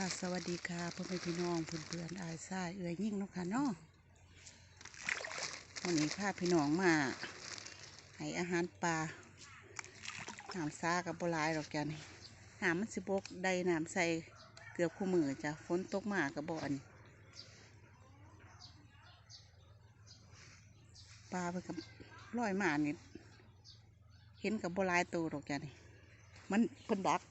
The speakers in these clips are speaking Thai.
ค่ะ สวัสดีค่ะพ่อแม่พี่น้องเพื่อนๆอายซ่าเอื้อยยิ่งเนาะค่ะเนาะวันนี้พาพี่น้องมาให้อาหารปลาน้ำซากับโบหลายดอกจ้ะนี่น้ำมันสิบกได้น้ำใส่เกือบคู่มือจ้ะฝนตกมากับบ่อนปลาเพิ่นกับลอยมานี่เห็นกับโบหลายตัวดอกจ้ะนี่มันเพิ่นดัก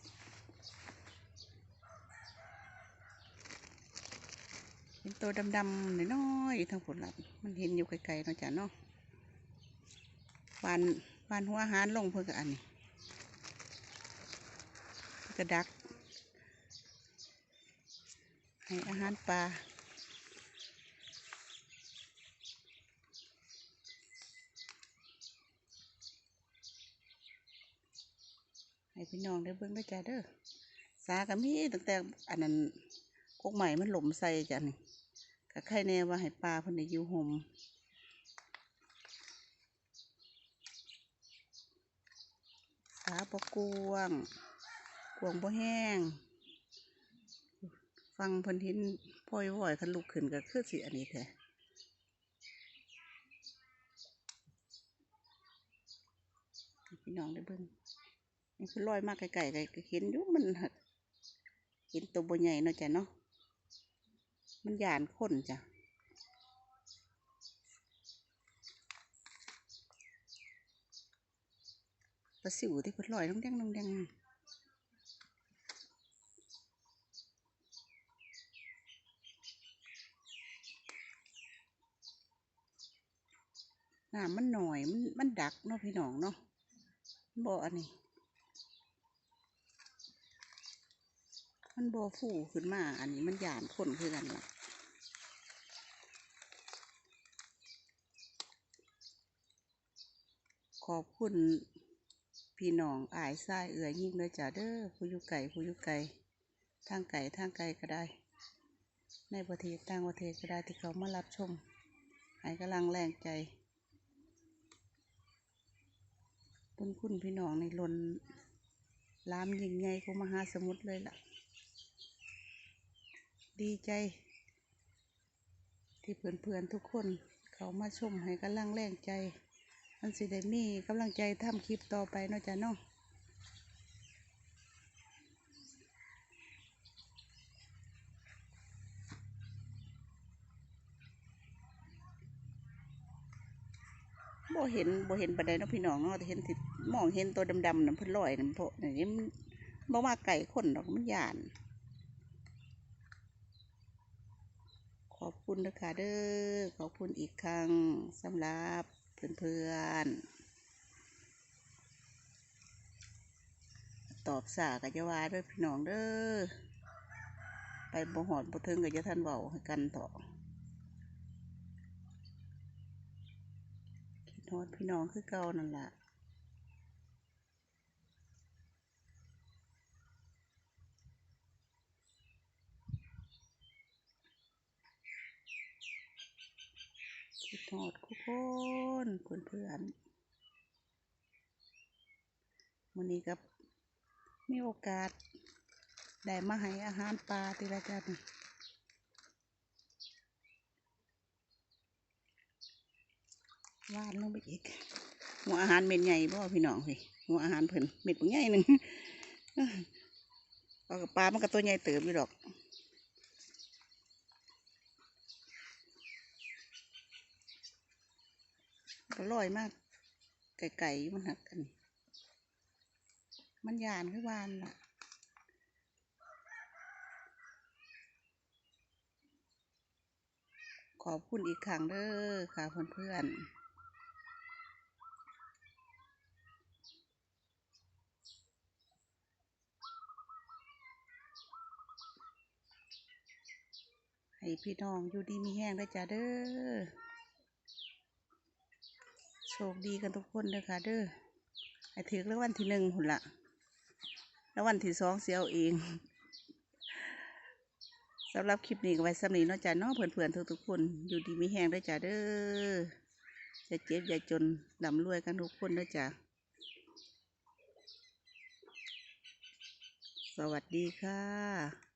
เห็นตัวดำๆน้อยๆทั้งผลลัพธ์มันเห็นอยู่ไกลๆนาะจ้ะเนาะวานวานหัวอาหารลงเพื่อกับอันนี้กระดัก ให้อาหารปลาให้พี่น้องได้เบิ่งได้จ้ะเด้อสาก็มีตั้งแต่อันนั้นกกใหม่มันหล่มใส่จ้ะนี่ ก็ใครแน่ว่าให้ปลาเพิ่นได้อยู่ห่มสาบ่กวงกวงบ่แห้ง ฟังเพิ่นเห็นพ่อยว่อยคันลุกขึ้นก็คือสิอันนี้แท้พี่น้องได้เบิ่งนี่คือลอยมากไกลๆก็เห็นอยู่มันเห็นตัวบ่ใหญ่เนาะจ้ะเนาะ มันยานคนจ้ะปลาสิวที่เพิ่นลอยน้องแดงน้องแดงน้ำมันหน่อย มันมันดักเนาะพี่น้องเนาะบ่อันนี้ มันบ่ฟูขึ้นมา อันนี้มันหยานคนคือกันล่ะขอบคุณพี่น้องอายซ้ายเอือยยิ่งเลยจ้าเด้อผู้ยู่ไก่ผู้ยู่ไก่ทางไก่ทางไก่ก็ได้ ในประเทศต่างประเทศก็ได้ที่เขามารับชมให้กำลังแรงใจบุญคุณพี่น้องในลนล้ามยิงใหญ่กว่ามหาสมุทรเลยล่ะ ดีใจ ที่เพื่อนๆทุกคนเขามาชมให้กำลังแรงใจ มันสิได้มีกำลังใจทำคลิปต่อไปเนาะจ้ะเนาะบ่เห็นบ่เห็นปันไดเนาะพี่น้องเนาะแต่เห็นที่มองเห็นตัวดำๆน่ะเพิ่นลอยน่ะเพราะอยนี้มันบ่ว่าไก่คนดอกมันย่าน อบคุณนะคะเด้อขอบคุณอีกครั้งสำหรับเพื่อนๆตอบสากับยาวาเด้วยพี่น้องเด้อไปบ่หอดบ่ถึงกับยะท่านเบาให้กันต่อคิดฮอดพี่น้องคือเก่านั่นแหละ คิดฮอดทุกคนเพื่อนเพื่อนวันนี้กับมีโอกาส ได้มาให้อาหารปลาทีละจันวานลงไปอีกหัวอาหารเม็ดใหญ่บ่พี่น้องพี่หัวอาหารเพิ่นเม็ดบ่ใหญ่หนึ่งเอากับปลามันก็ตัวใหญ่เติบอยู่ดอก ก็ลอยมากไก่ๆอยู่มันหักกัน มันยานคือวานล่ะขอบคุณอีกครั้งเด้อค่ะเพื่อนๆให้พี่น้องอยู่ดีมีแห้งได้จ้าเด้อ โชคดีกันทุกคนเด้อค่ะ เด้อให้ถือแล้ววันที่หนึ่งหุ่นละแล้ววันที่สองเสียเอาเองสำหรับคลิปนี้ก็ไว้สำนีเนาะจ้ะเนาะเพื่อนๆทุกๆคน อยู่ดีมีแห้งเด้จ้ะเด้อจะเจ็บอย่าจนลำรวยกันทุกคนเด้อจ้ะสวัสดีค่ะ